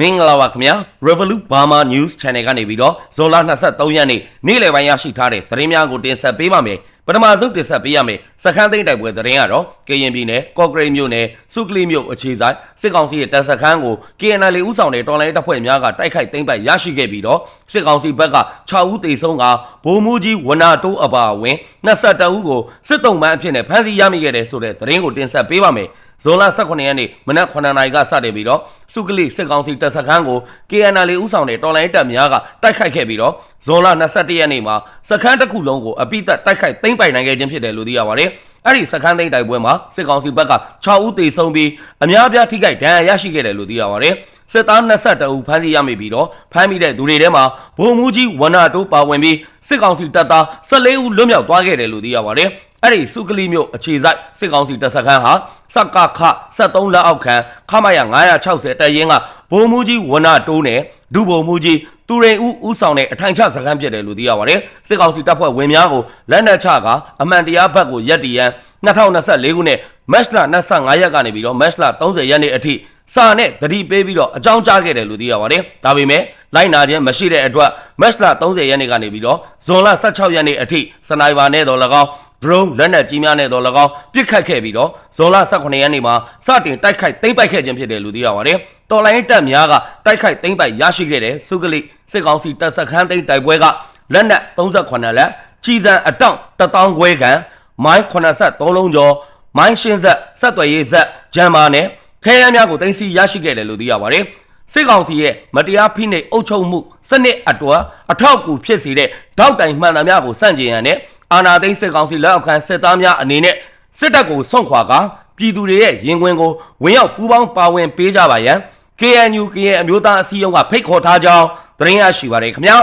မင်္ဂလာပါခင်ဗျာ Revolut Burma News Channel ကနေပြီးတော့ဇွန်လ23ရက်နေ့နေ့လယ်ပိုင်းရရှိထားတဲ့သတင်းများကိုတင်ဆက်ပေးပါမယ်ပထမဆုံးတင်ဆက်ပေးရမယ်စခန်းသိမ်းတိုက်ပွဲသတင်းကတော့ကရင်ပြည်နယ်ကော့ဂရိတ်မြို့နယ်စုကလီမြို့အခြေဆိုင်စစ်ကောင်စီရဲ့တပ်စခန်းကို KNL ဦးဆောင်တဲ့တော်လိုင်းတပ်ဖွဲ့များကတိုက်ခိုက်သိမ်းပိုက်ရရှိခဲ့ပြီးတော့စစ်ကောင်စီဘက်က6ဦးသေဆုံးကဗိုလ်မှူးကြီးဝနာတိုးအပါအဝင်22ဦးကိုစစ်တုံးပန်းအဖြစ်နဲ့ဖမ်းဆီးရမိခဲ့တဲ့ဆိုတဲ့သတင်းကိုတင်ဆက်ပေးပါမယ် ဇွန်လ18ရက်နေ့မနက်9နာရီကစတင်ပြီးတော့စုကလိစစ်ကောင်စီတပ်စခန်းကို KNL ဦးဆောင်တဲ့တော်လိုင်းတပ်များကတိုက်ခိုက်ခဲ့ပြီးတော့ဇွန်လ21ရက်နေ့မှာစခန်းတစ်ခုလုံးကိုအပိသက်တိုက်ခိုက်သိမ်းပိုက်နိုင်ခဲ့ခြင်းဖြစ်တယ်လို့သိရပါတယ်။အဲ့ဒီစခန်းသိမ်းတိုက်ပွဲမှာစစ်ကောင်စီဘက်က6ဦးသေဆုံးပြီးအများအပြားထိခိုက်ဒဏ်ရာရရှိခဲ့တယ်လို့သိရပါတယ်။စစ်သား22ဦးဖမ်းဆီးရမိပြီးတော့ဖမ်းမိတဲ့သူတွေထဲမှာဗိုလ်မှူးကြီးဝနာတိုးပါဝင်ပြီးစစ်ကောင်စီတပ်သား14ဦးလွတ်မြောက်သွားခဲ့တယ်လို့သိရပါတယ်။ အဲ့ဒီစုကလီမျိုးအခြေဆိုင်စစ်ကောင်စီတပ်စခန်းဟာစကခ73လက်အောက်ခံခမရ960တပ်ရင်းကဗိုလ်မှူးကြီးဝနာတိုးနဲ့ဒုဗိုလ်မှူးကြီးသူရိန်ဦးဦးဆောင်တဲ့အထိုင်ချစခန်းဖြစ်တယ်လို့သိရပါတယ်စစ်ကောင်စီတပ်ဖွဲ့ဝင်များကိုလက်နက်ချကအမှန်တရားဘက်ကိုရက်တီရန်2024ခုနှစ်မတ်လ25ရက်ကနေပြီးတော့မတ်လ30ရက်နေ့အထိစာနဲ့တတိပေးပြီးတော့အကြောင်းကြားခဲ့တယ်လို့သိရပါတယ်ဒါပေမဲ့လိုက်နာခြင်းမရှိတဲ့အတွက်မတ်လ30ရက်နေ့ကနေပြီးတော့ဇွန်လ16ရက်နေ့အထိစနိုက်ပါနဲ့တော့၎င်း drone လက်နက်ကြီးများနဲ့တော့၎င်းပစ်ခတ်ခဲ့ပြီးတော့ဇွန်လ18ရက်နေ့မှာစတင်တိုက်ခိုက်သိမ်းပိုက်ခဲ့ခြင်းဖြစ်တယ်လို့သိရပါတယ်။တော်လိုင်းတပ်များကတိုက်ခိုက်သိမ်းပိုက်ရရှိခဲ့တဲ့စုကလိစစ်ကောင်စီတပ်စခန်းသိမ်းတိုက်ပွဲကလက်နက်38လက်ကြီးစံအတောင့်1000ခွဲကန်မိုင်း83လုံးကျော်မိုင်းရှင်းဆက်ဆက်သွယ်ရေးဆက်ဂျမ်မာနဲ့ခဲယမ်းများကိုသိမ်းဆည်းရရှိခဲ့တယ်လို့သိရပါတယ်။စစ်ကောင်စီရဲ့မတရားဖိနှိပ်အုပ်ချုပ်မှုစနစ်အတွက်အထောက်အကူဖြစ်စေတဲ့တောက်တိုင်မှန်သမျှကိုစန့်ကျင်ရန်နဲ့ အာဏာသိမ်းစစ်ကောင်စီလက်အောက်ခံစစ်သားများအနေနဲ့စစ်တပ်ကိုဆွန့်ခွာကာပြည်သူတွေရဲ့ရင်ခွင်ကိုဝင်ရောက်ပူးပေါင်းပါဝင်ပေးကြပါရန် KNU ကရင်အမျိုးသားအစည်းအရုံးကဖိတ်ခေါ်ထားကြောင်းသတင်းရရှိပါရခင်ဗျာ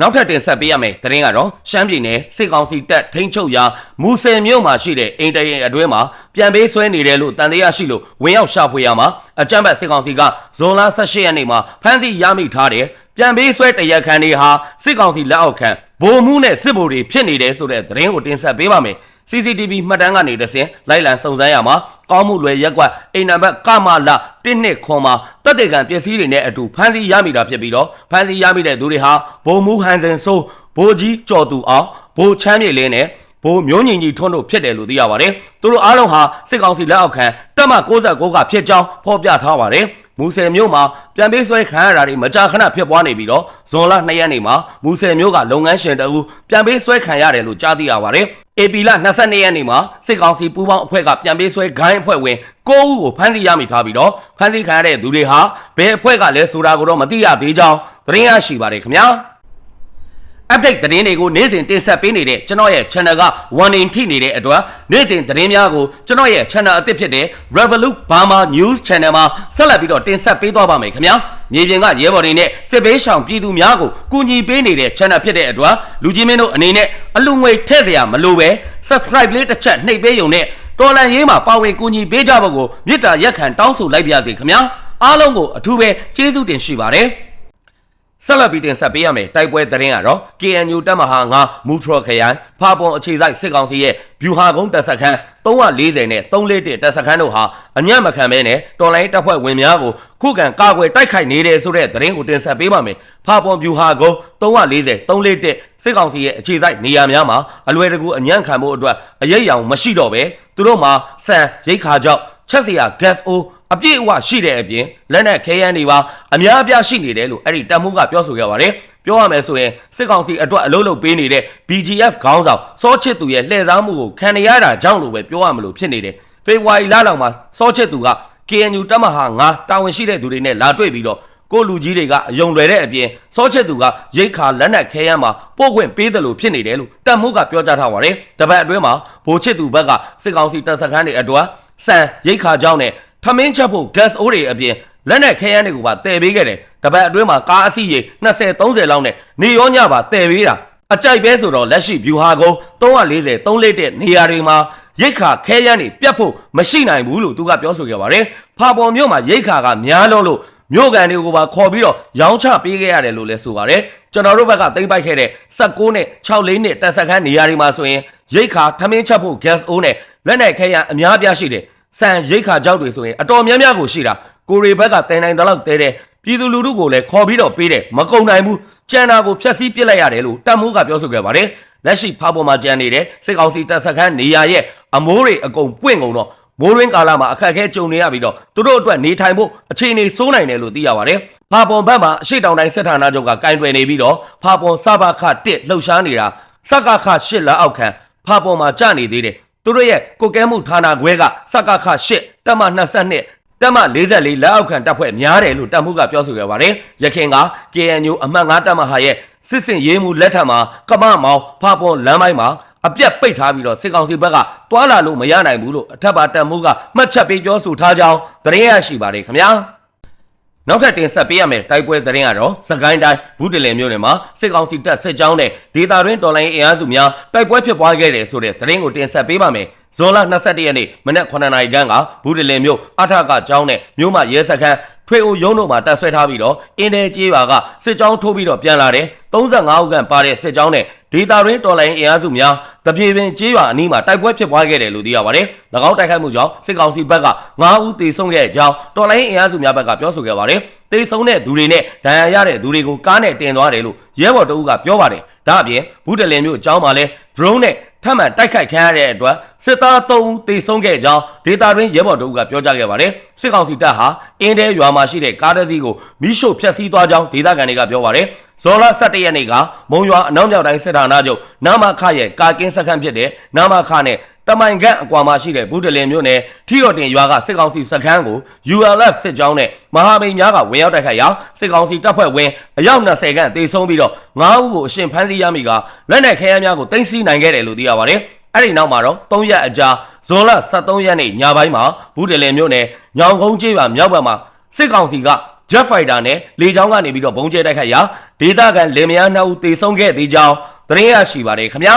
နောက်ထပ်တင်ဆက်ပေးရမယ်သတင်းကတော့ရှမ်းပြည်နယ်စစ်ကောင်စီတပ်ထိန်းချုပ်ရာမူဆယ်မြို့မှာရှိတဲ့အိမ်တရင်အတွင်းမှာပြန်ပေးဆွဲနေတယ်လို့တန်တရားရှိလို့ဝင်ရောက်ရှာဖွေရမှာအကြမ်းဖက်စစ်ကောင်စီကဇွန်လ18ရက်နေ့မှာဖမ်းဆီးရမိထားတယ်ပြန်ပေးဆွဲတရက်ခံတွေဟာစစ်ကောင်စီလက်အောက်ခံ ဗိုလ်မှူးနဲ့စစ်ဗိုလ်တွေဖြစ်နေတယ်ဆိုတဲ့သတင်းကိုတင်ဆက်ပေးပါမယ် CCTV မှတ်တမ်းကနေတဆင်လိုက်လံစုံစမ်းရမှာကောင်းမှုလွယ်ရက်ကွက်အိမ်နံပါတ်ကမလာ1နှစ်ခွန်မှာတက်တဲ့ကံပစ္စည်းတွေနဲ့အတူဖမ်းဆီးရမိတာဖြစ်ပြီးတော့ဖမ်းဆီးရမိတဲ့သူတွေဟာဗိုလ်မှူးဟန်စင်ဆိုးဗိုလ်ကြီးကျော်သူအောင်ဗိုလ်ချမ်းမြေလင်းနဲ့ဘိုးမျိုးညီညီထွန်းတို့ဖြစ်တယ်လို့သိရပါတယ်။သူတို့အားလုံးဟာစစ်ကောင်စီလက်အောက်ခံတပ်မ69ကဖြစ်ကြောင်းဖော်ပြထားပါတယ်။ မူဆယ်မြို့မှာပြန်ပေးဆွဲခံရတာတွေမကြာခဏဖြစ်ပွားနေပြီးတော့ဇွန်လ2ရက်နေ့မှာမူဆယ်မြို့ကလုပ်ငန်းရှင်တအူပြန်ပေးဆွဲခံရတယ်လို့ကြားသိရပါတယ်။ AP လ22ရက်နေ့မှာစစ်ကောင်စီပူးပေါင်းအဖွဲ့ကပြန်ပေးဆွဲဂိုင်းအဖွဲ့ဝင်9ဦးကိုဖမ်းဆီးရမိထားပြီးတော့ဖမ်းဆီးခံရတဲ့သူတွေဟာဘယ်အဖွဲ့ကလဲဆိုတာကိုတော့မသိရသေးကြောင်းသတင်းရရှိပါတယ်ခင်ဗျာ။ update သတင်းတွေကိုနေ့စဉ်တင်ဆက်ပေးနေတဲ့ကျွန်တော်ရဲ့ channel က warning ထိနေတဲ့အတွက်နေ့စဉ်သတင်းများကိုကျွန်တော်ရဲ့ channel အသစ်ဖြစ်တဲ့ Revolut Burma News Channel မှာဆက်လက်ပြီးတော့တင်ဆက်ပေးသွားပါမယ်ခင်ဗျာမြေပြင်ကရဲဘော်တွေနဲ့စစ်ဘေးရှောင်ပြည်သူများကိုကူညီပေးနေတဲ့ channel ဖြစ်တဲ့အတွက်လူကြီးမင်းတို့အနေနဲ့အလူငွေထည့်စရာမလိုပဲ subscribe လေးတစ်ချက်နှိပ်ပေးရုံနဲ့တော်လန်ရေးမှာပါဝင်ကူညီပေးကြဖို့ကိုမေတ္တာရက်ခံတောင်းဆိုလိုက်ပါရစေခင်ဗျာအားလုံးကိုအထူးပဲကျေးဇူးတင်ရှိပါတယ် ဆက်လက်ပြီးတင်ဆက်ပေးရမယ်တိုက်ပွဲသတင်းကတော့ KNU တပ်မဟာ9မူထရခရိုင်ဖာပွန်အခြေစိုက်စစ်ကောင်စီရဲ့ဗျူဟာကုန်းတပ်စခန်း340နဲ့341တပ်စခန်းတို့ဟာအညံ့မခံဘဲနဲ့တော်လိုင်းတပ်ဖွဲ့ဝင်များကိုခုခံကာကွယ်တိုက်ခိုက်နေတယ်ဆိုတဲ့သတင်းကိုတင်ဆက်ပေးပါမယ်ဖာပွန်ဗျူဟာကုန်း340 341စစ်ကောင်စီရဲ့အခြေစိုက်နေရာများမှာအလွယ်တကူအညံ့ခံမှုအတွက်အရေးရောင်မရှိတော့ပဲသူတို့မှာစံရိတ်ခါကြောက်ချက်စရာ gas o အပြည့်အဝရှိတဲ့အပြင်လက်နက်ခဲယမ်းတွေပါအများအပြားရှိနေတယ်လို့အဲ့ဒီတပ်မှုကပြောဆိုခဲ့ပါတယ်ပြောရမယ်ဆိုရင်စစ်ကောင်စီအတွက်အလုပ်လုပ်ပေးနေတဲ့ BGF ခေါင်းဆောင်စောချစ်သူရဲ့လှည့်စားမှုကိုခံရတာကြောင့်လို့ပဲပြောရမလို့ဖြစ်နေတယ်ဖေဖော်ဝါရီလလောက်မှာစောချစ်သူက KNU တပ်မဟာ9တာဝန်ရှိတဲ့သူတွေနဲ့လာတွေ့ပြီးတော့ကိုလူကြီးတွေကအယုံလွယ်တဲ့အပြင်စောချစ်သူကရိတ်ခါလက်နက်ခဲယမ်းမှာပို့ခွင့်ပေးတယ်လို့ဖြစ်နေတယ်လို့တပ်မှုကပြောကြားထားပါတယ်တပတ်အတွင်းမှာဗိုလ်ချစ်သူဘက်ကစစ်ကောင်စီတပ်စခန်းတွေအတွက်စံရိတ်ခါကြောင်းနဲ့ ထမင်းချက်ဖို့ gas အိုးတွေအပြင်လက်နက်ခဲယမ်းတွေကိုပါတည်ပေးခဲ့တယ်တပတ်အတွင်းမှာကားအစီးရေ20 30လောက်နဲ့နေရောညပါတည်ပေးတာအကြိုက်ပဲဆိုတော့လက်ရှိ view ဟာကုန်း340 3တဲ့နေရာတွေမှာရိတ်ခါခဲယမ်းတွေပြတ်ဖို့မရှိနိုင်ဘူးလို့သူကပြောဆိုခဲ့ပါတယ်ဖာပေါ်မြို့မှာရိတ်ခါကများလုံးလို့မြို့ကန်တွေကိုပါခေါ်ပြီးတော့ရောင်းချပေးခဲ့ရတယ်လို့လည်းဆိုပါတယ်ကျွန်တော်တို့ဘက်ကသိမ့်ပိုက်ခဲ့တဲ့16နဲ့6လေးနဲ့တက်ဆက်ခန်းနေရာတွေမှာဆိုရင်ရိတ်ခါထမင်းချက်ဖို့ gas အိုးနဲ့လက်နက်ခဲယမ်းအများပြားရှိတယ် စံရိတ်ခါကြောက်တွေဆိုရင်အတော်များများကိုရှိတာကိုရီဘက်ကတင်နိုင်တဲ့လောက်တဲတယ်ပြည်သူလူထုကိုလည်းခေါ်ပြီးတော့ပေးတယ်မကုံနိုင်ဘူးကြံတာကိုဖျက်ဆီးပစ်လိုက်ရတယ်လို့တပ်မှုကပြောဆိုခဲ့ပါတယ်လက်ရှိဖာပေါ်မှာကြံနေတဲ့စစ်ကောင်စီတပ်စခန်းနေရာရဲ့အမိုးတွေအကုန်ပွင့်ကုန်တော့မိုးရင်းကာလမှာအခက်အခဲကြုံနေရပြီးတော့သူတို့အတွက်နေထိုင်ဖို့အခြေအနေစိုးနိုင်တယ်လို့သိရပါတယ်။ဖာပွန်ဘက်မှာအရှိတောင်တိုင်းစစ်ဌာနချုပ်ကကင်တွယ်နေပြီးတော့ဖာပွန်စဘခ1လှုပ်ရှားနေတာစကခ8လက်အောက်ခံဖာပွန်မှာကြနေသေးတယ်။ သူတို့ရဲ့ကိုကဲမှုဌာနခွဲကစကခ8တက်မ22တက်မ44လက်အောက်ခံတပ်ဖွဲ့များတယ်လို့တပ်မှုကပြောဆိုခဲ့ပါတယ်။ရခင်က KNU အမှတ်9တပ်မဟာရဲ့စစ်စင်ရေးမှုလက်ထက်မှာကမမောင်ဖာပွန်လမ်းပိုင်းမှာအပြက်ပိတ်ထားပြီးတော့စစ်ကောင်စီဘက်ကတွာလာလို့မရနိုင်ဘူးလို့အထက်ပါတပ်မှုကမှတ်ချက်ပေးပြောဆိုထားကြောင်းသတင်းရရှိပါတယ်ခင်ဗျာ နောက်ထပ်တင်ဆက်ပေးရမယ်တိုက်ပွဲသတင်းကတော့စကိုင်းတိုင်းဘူးတလင်မြို့နယ်မှာစစ်ကောင်စီတပ်စစ်ကြောင်းနဲ့ဒေသတွင်းတော်လိုင်းအင်အားစုများတိုက်ပွဲဖြစ်ပွားခဲ့တယ်ဆိုတဲ့သတင်းကိုတင်ဆက်ပေးပါမယ်ဇွန်လ22ရက်နေ့မနက်9:00နာရီခန့်ကဘူးတလင်မြို့အထကကျောင်းနဲ့မြို့မရဲစခန်းထွေအိုရုံးတို့မှာတပ်ဆွဲထားပြီးတော့အင်းတဲကျေးရွာကစစ်ကြောင်းထိုးပြီးတော့ပြန်လာတယ်35ဦးခန့်ပါတဲ့စစ်ကြောင်းနဲ့ဒေတာရင်းတော်လိုင်းအင်အားစုများ တပြေပင်ကျေးရွာအနီးမှာတိုက်ပွဲဖြစ်ပွားခဲ့တယ်လို့သိရပါတယ်။၎င်းတိုက်ခိုက်မှုကြောင့်စစ်ကောင်စီဘက်က9ဦးသေဆုံးခဲ့ကြောင်းတော်လိုင်းအင်အားစုများဘက်ကပြောဆိုခဲ့ပါတယ်။သေဆုံးတဲ့သူတွေနဲ့ဒဏ်ရာရတဲ့သူတွေကိုကားနဲ့တင်သွားတယ်လို့ရဲဘော်တအုပ်ကပြောပါတယ်။ဒါအပြင်ဘူးတလင်မျိုးအကြောင်းမှာလဲ drone နဲ့ ထပ်မံတိုက်ခိုက်ခံရတဲ့အတွက်စစ်သား3ဦးသေဆုံးခဲ့ကြောင်းဒေတာတွင်ရဲဘော်တို့ကပြောကြားခဲ့ပါတယ်စစ်ကောင်စီတပ်ဟာအင်းတဲရွာမှာရှိတဲ့ကားတစ်စီးကိုမိရှို့ဖျက်ဆီးသွားကြောင်းဒေတာကန်တွေကပြောပါတယ်ဇော်လ17ရက်နေ့ကမုံရွာအနောက်မြောက်တိုင်းစစ်ဌာနချုပ်နာမခရဲ့ကာကင်းစခန်းဖြစ်တဲ့နာမခနဲ့ တမိုင်ခန့်အကွာမှာရှိတဲ့ဘူးတလင်မြို့နယ်ထီတော်တင်ရွာကစစ်ကောင်စီစခန်းကို ULF စစ်ကြောင်းနဲ့မဟာမိတ်များကဝင်ရောက်တိုက်ခိုက်ရာစစ်ကောင်စီတပ်ဖွဲ့ဝင်အယောက်20ခန့်တေဆုံးပြီးတော့9ဦးကိုအရှင်ဖမ်းဆီးရမိကလက်နက်ခဲယမ်းများကိုတင်စီနိုင်ခဲ့တယ်လို့သိရပါတယ်။အဲ့ဒီနောက်မှာတော့3ရက်အကြာဇွန်လ23ရက်နေ့ညပိုင်းမှာဘူးတလင်မြို့နယ်ညောင်ကုန်းကျေးရွာမြောက်ဘက်မှာစစ်ကောင်စီက Jet Fighter နဲ့လေကြောင်းကနေပြီးတော့ဘုံကျဲတိုက်ခိုက်ရာဒေသခံလင်မယားနှစ်ဦးတေဆုံးခဲ့သေးကြောင်းသတင်းရရှိပါတယ်ခင်ဗျာ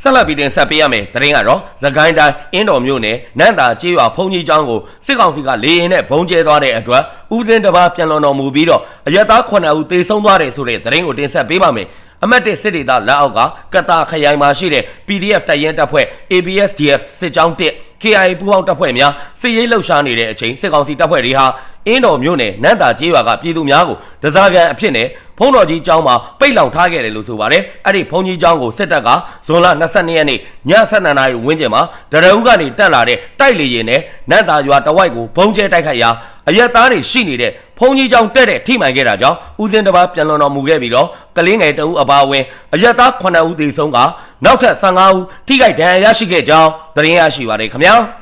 ဆက်လက်ပြီးတင်ဆက်ပေးရမယ်သတင်းကတော့သခိုင်းတိုင်းအင်းတော်မြို့နယ်နန့်တာကျေးရွာဖုန်ကြီးကျောင်းကိုစစ်ကောင်စီကလေရင်နဲ့ဘုံကျဲသွားတဲ့အတွက်ဦးစင်းတစ်ပါးပြန်လွန်တော်မူပြီးတော့အရက်သား9ဦးတေဆုံးသွားတယ်ဆိုတဲ့သတင်းကိုတင်ဆက်ပေးပါမယ်အမတ်တစ်စစ်ဒေသလက်အောက်ကကတာခရိုင်မှာရှိတဲ့ PDF တပ်ရင်းတပ်ဖွဲ့ ABSDF စစ်ကြောင်း1 KIA ပူးပေါင်းတပ်ဖွဲ့များစစ်ရေးလှုပ်ရှားနေတဲ့အချိန်စစ်ကောင်စီတပ်ဖွဲ့တွေဟာအင်းတော်မြို့နယ်နန့်တာကျေးရွာကပြည်သူများကိုဒဇာကန်အဖြစ်နဲ့ဖုံး တော်ကြီးကျောင်းမှာပိတ်လောင်ထားခဲ့တယ်လို့ဆိုပါတယ်အဲ့ဒီဖုံးကြီးကျောင်းကိုစစ်တပ်ကဇွန်လ22ရက်နေ့ည7:00နာရီဝန်းကျင်မှာဒရဦးကနေတက်လာတဲ့တိုက်လေရင်နဲ့နန့်တာရွာတဝိုက်ကိုဘုံကျဲတိုက်ခိုက်ရာအရက်သားတွေရှိနေတဲ့ဖုံကြီးကျောင်းတက်တဲ့ထိမှန်ခဲ့တာကြောင့်ဦးစင်းတစ်ပါးပြန်လွန်တော်မူခဲ့ပြီးတော့ကလင်းငယ်တအုပ်အပါအဝင်အရက်သား9ဦးသေဆုံးကနောက်ထပ်15ဦးထိခိုက်ဒဏ်ရာရရှိခဲ့ကြောင်းသတင်းရရှိပါတယ်ခင်ဗျာ